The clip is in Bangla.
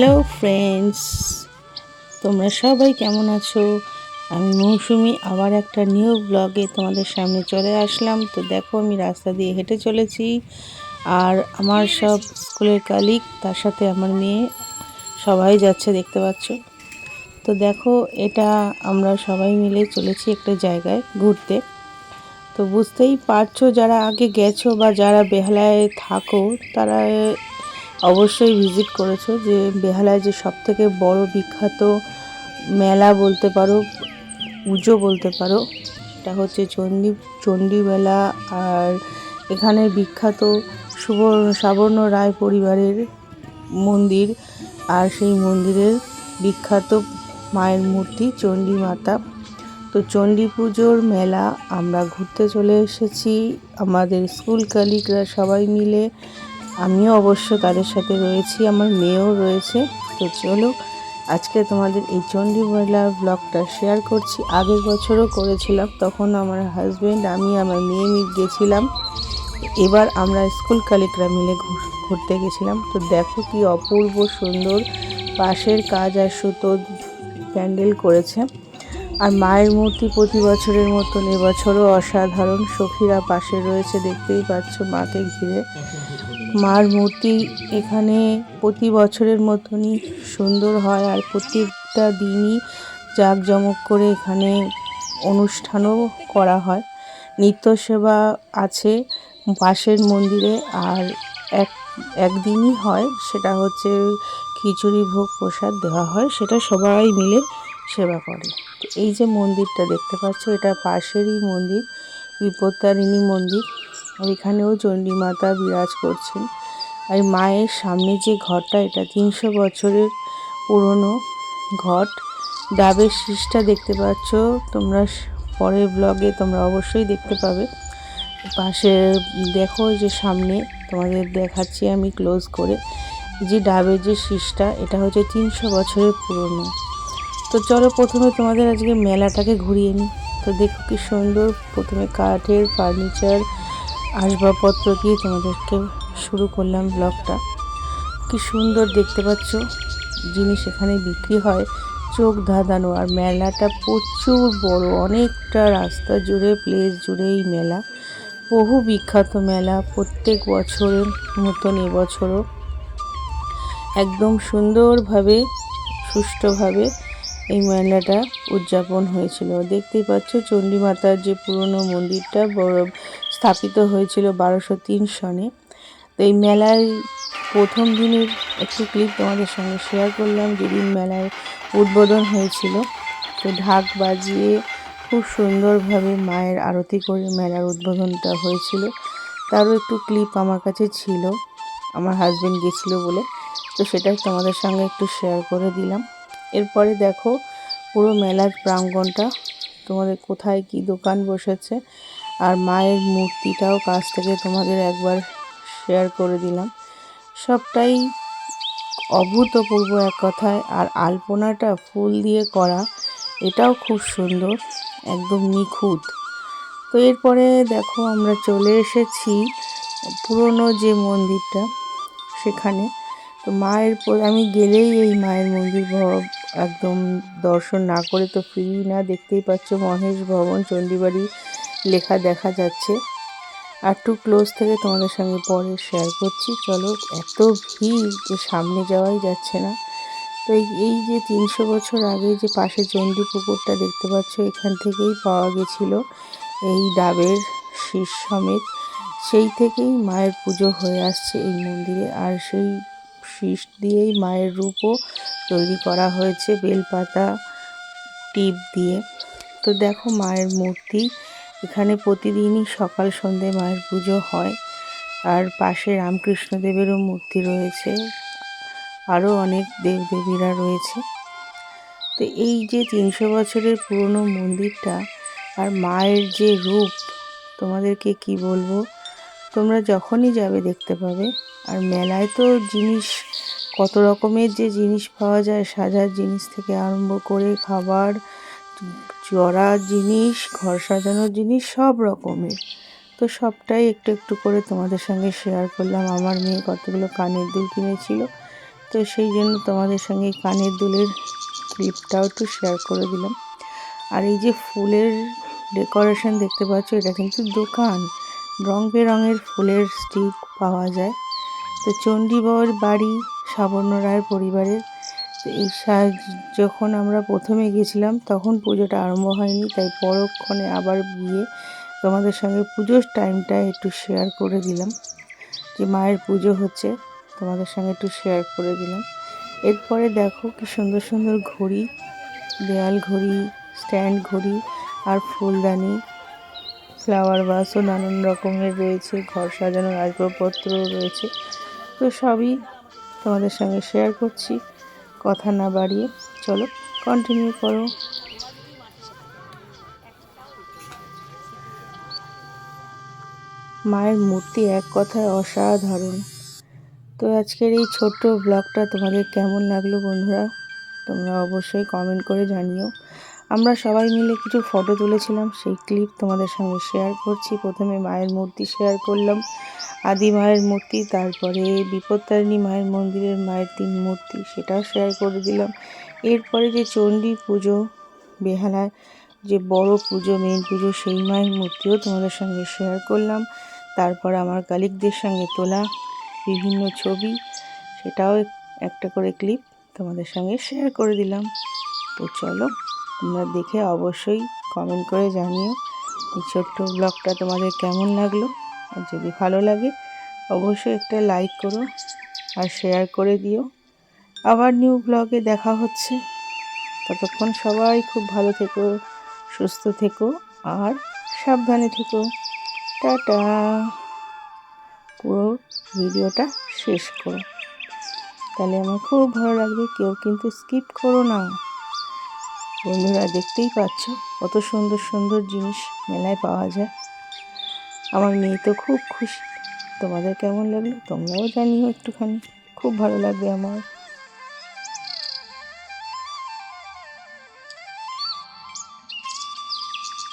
হ্যালো ফ্রেন্ডস তোমরা সবাই কেমন আছো? আমি মৌসুমি, আবার একটা নিউ ব্লগে তোমাদের সামনে চলে আসলাম। তো দেখো, আমি রাস্তা দিয়ে হেঁটে চলেছি। আর আমার সব স্কুলের কালিক তার সাথে আমার মেয়ে সবাই যাচ্ছে, দেখতে পাচ্ছ। তো দেখো, এটা আমরা সবাই মিলে চলেছি একটা জায়গায় ঘুরতে। তো বুঝতেই পারছ, যারা আগে গেছো বা যারা বেহালায় থাকো, তারা অবশ্যই ভিজিট করেছ যে বেহালায় যে সব থেকে বড় বিখ্যাত মেলা বলতে পারো, পুজো বলতে পারো, এটা হচ্ছে চণ্ডী চণ্ডী মেলা আর এখানে বিখ্যাত সুবর্ণ সাবর্ণ রায় পরিবারের মন্দির আর সেই মন্দিরের বিখ্যাত মায়ের মূর্তি চণ্ডী মাতা। তো চণ্ডী পুজোর মেলা আমরা ঘুরতে চলে এসেছি, আমাদের স্কুল কালিকরা সবাই মিলে আমিও অবশ্য তাদের সাথে রয়েছি, আমার মেয়েও রয়েছে। তো চলো, আজকে তোমাদের এই চণ্ডী মেলার ব্লগটা শেয়ার করছি। আগের বছরও করেছিলাম, তখন আমার হাজব্যান্ড আমি, আমার মেয়ে মিট গেছিলাম। এবার আমরা স্কুল কালিকরা মিলে ঘুরতে গেছিলাম। তো দেখো কি অপূর্ব সুন্দর পাশের কাজ আর সুতো প্যান্ডেল করেছে। আর মায়ের মূর্তি প্রতি বছরের মতন এবছরও অসাধারণ। সখীরা পাশে রয়েছে, দেখতেই পাচ্ছ মাকে ঘিরে। মার মূর্তি এখানে প্রতি বছরের মতনই সুন্দর হয় আর প্রত্যেকটা দিনই জাঁকজমক করে এখানে অনুষ্ঠানও করা হয়। নিত্য সেবা আছে পাশের মন্দিরে আর এক, একদিনই হয়, সেটা হচ্ছে খিচুড়ি ভোগ প্রসাদ দেওয়া হয়, সেটা সবাই মিলে সেবা করে। এই যে মন্দিরটা দেখতে পাচ্ছ, এটা পাশেরই মন্দির, বিপত্তারিণী মন্দির। আর এখানেও চণ্ডী মাতা বিরাজ করছেন। আর মায়ের সামনে যে ঘরটা, এটা তিনশো বছরের পুরনো ঘট। ডাবের শীষটা দেখতে পাচ্ছ তোমরা পরের ব্লগে তোমরা অবশ্যই দেখতে পাবে। পাশে দেখো যে সামনে, তোমাদের দেখাচ্ছি আমি ক্লোজ করে। যে ডাবের যে শীষটা, এটা হচ্ছে তিনশো বছরের পুরনো। তো চলো প্রথমে তোমাদের আজকে মেলাটাকে ঘুরিয়ে নিই। তো দেখো কি সুন্দর, প্রথমে কাঠের ফার্নিচার আসবাবপত্র দিয়ে তোমাদেরকে শুরু করলাম ব্লগটা। কি সুন্দর দেখতে পাচ্ছ, জিনিস এখানে বিক্রি হয় চোখ ধাঁধানো, আর মেলাটা প্রচুর বড়, অনেকটা রাস্তা জুড়ে প্লেস জুড়ে এই মেলা। বহু বিখ্যাত মেলা, প্রত্যেক বছরের মতন এবছরও। একদম সুন্দরভাবে, সুষ্ঠুভাবে এই মেলাটা উদযাপন হয়েছিল। দেখতেই পাচ্ছ চণ্ডী মাতার যে পুরনো মন্দিরটা, বড় স্থাপিত হয়েছিল বারোশো তিন সনে। তো এই মেলায় প্রথম দিনের একটু ক্লিপ তোমাদের সঙ্গে শেয়ার করলাম, যেদিন মেলায় উদ্বোধন হয়েছিল। তো ঢাক বাজিয়ে খুব সুন্দরভাবে মায়ের আরতি করে মেলার উদ্বোধনটা হয়েছিল। তারও একটু ক্লিপ আমার কাছে ছিল, আমার হাজব্যান্ড গেছিল বলে। তো সেটাই তোমাদের সঙ্গে একটু শেয়ার করে দিলাম। এরপরে দেখো পুরো মেলার প্রাঙ্গণটা তোমাদের কোথায় কি দোকান বসেছে আর মায়ের মূর্তিটাও কাছ থেকে তোমাদের একবার শেয়ার করে দিলাম। সবটাই অভূতপূর্ব এক কথায়। আর আলপনাটা ফুল দিয়ে করা, এটাও খুব সুন্দর, একদম নিখুঁত। তো এরপরে দেখো আমরা চলে এসেছি পুরনো যে মন্দিরটা সেখানে। তো মায়ের আমি গেলেই এই মায়ের মন্দির একদম দর্শন না করে তো ফ্রি না। দেখতেই পাচ্ছ মহেশ ভবন, চণ্ডীবাড়ি লেখা দেখা যাচ্ছে। আর টু ক্লোজ থেকে তোমাদের সঙ্গে পরে শেয়ার করছি। চলো, এত ভিড় যে সামনে যাওয়াই যাচ্ছে না। তো এই যে তিনশো বছর আগে যে পাশে চণ্ডী পুকুরটা দেখতে পাচ্ছ, এখান থেকেই পাওয়া গেছিল এই ডাবের শীষ সমেত। সেই থেকেই মায়ের পুজো হয়ে আসছে এই মন্দিরে। আর সেই শীষ দিয়েই মায়ের রূপও তৈরি করা হয়েছে, বেলপাতা, টিপ দিয়ে। তো দেখো মায়ের মূর্তি এখানে প্রতিদিনই সকাল সন্ধে মায়ের পুজো হয়। আর পাশে রামকৃষ্ণদেবেরও মূর্তি রয়েছে। আরও অনেক দেবদেবীরা রয়েছে। তো এই যে তিনশো বছরের পুরনো মন্দিরটা আর মায়ের যে রূপ, তোমাদেরকে কি বলব? তোমরা যখনই যাবে দেখতে পাবে। আর মেলায় তো জিনিস, কত রকমের যে জিনিস পাওয়া যায়, সাজার জিনিস থেকে আরম্ভ করে খাবার চড়ার জিনিস, ঘর সাজানোর জিনিস সব রকমের। তো সবটাই একটু একটু করে তোমাদের সঙ্গে শেয়ার করলাম। আমার মেয়ে কতগুলো কানের দুল কিনেছিল। তো সেই জন্য তোমাদের সঙ্গে কানের দুলের ক্লিপটাও একটু শেয়ার করে দিলাম। আর এই যে ফুলের ডেকোরেশন দেখতে পাচ্ছ, এটা কিন্তু দোকান। রং বেরঙের ফুলের স্টিক পাওয়া যায়। তো চণ্ডী বাবার বাড়ি, সাবর্ণ রায়ের পরিবারের। তো এই সাজ যখন আমরা প্রথমে গেছিলাম, তখন পুজোটা আরম্ভ হয়নি। তাই পরক্ষণে আবার গিয়ে তোমাদের সঙ্গে পুজোর টাইমটা একটু শেয়ার করে দিলাম। যে মায়ের পুজো হচ্ছে, তোমাদের সঙ্গে একটু শেয়ার করে দিলাম। এরপরে দেখো কি সুন্দর সুন্দর ঘড়ি, দেয়াল ঘড়ি স্ট্যান্ড ঘড়ি আর ফুলদানি ফ্লাওয়ার বাসও নানান রকমের রয়েছে, ঘর সাজানোর আসবাবপত্রও রয়েছে। তো সবই তোমাদের সঙ্গে শেয়ার করছি। কথা না বাড়িয়ে, চলো কন্টিনিউ করো। মায়ের মূর্তি এক কথায় অসাধারণ। তো আজকের এই ছোট্ট ব্লগটা তোমাদের কেমন লাগল বন্ধুরা, তোমরা অবশ্যই কমেন্ট করে জানিও। আমরা সবাই মিলে কিছু ফটো তুলেছিলাম, সেই ক্লিপ তোমাদের সঙ্গে শেয়ার করছি। প্রথমে মায়ের মূর্তি শেয়ার করলাম, আদি মায়ের মূর্তি, তারপরে বিপত্তারিণী মায়ের মন্দিরের মায়ের তিন মূর্তি, সেটাও শেয়ার করে দিলাম। এরপরে যে চণ্ডী পুজো বেহালায় যে বড় পুজো মেন পুজো, সেই মায়ের মূর্তিও তোমাদের সঙ্গে শেয়ার করলাম। তারপর আমার কালিকদের সঙ্গে তোলা বিভিন্ন ছবি, সেটাও একটা করে ক্লিপ তোমাদের সঙ্গে শেয়ার করে দিলাম। তো চলো তোমরা দেখে অবশ্যই কমেন্ট করে জানিও এই ছোট্ট ব্লগটা তোমাদের কেমন লাগল? আর যদি ভালো লাগে, অবশ্যই একটা লাইক করো আর শেয়ার করে দিও। আবার নিউ ব্লগে দেখা হচ্ছে। ততক্ষণ সবাই খুব ভালো থেকো, সুস্থ থেকো আর সাবধানে থেকো। টাটা। পুরো ভিডিওটা শেষ করো। তাহলে আমার খুব ভালো লাগবে, কেউ কিন্তু স্কিপ করো না। বন্ধুরা দেখতেই পাচ্ছ কত সুন্দর সুন্দর জিনিস মেলায় পাওয়া যায়। আমার মেয়ে তো খুব খুশি। তোমাদের কেমন লাগল তোমরাও জানিও একটুখানি। খুব ভালো লাগবে আমার।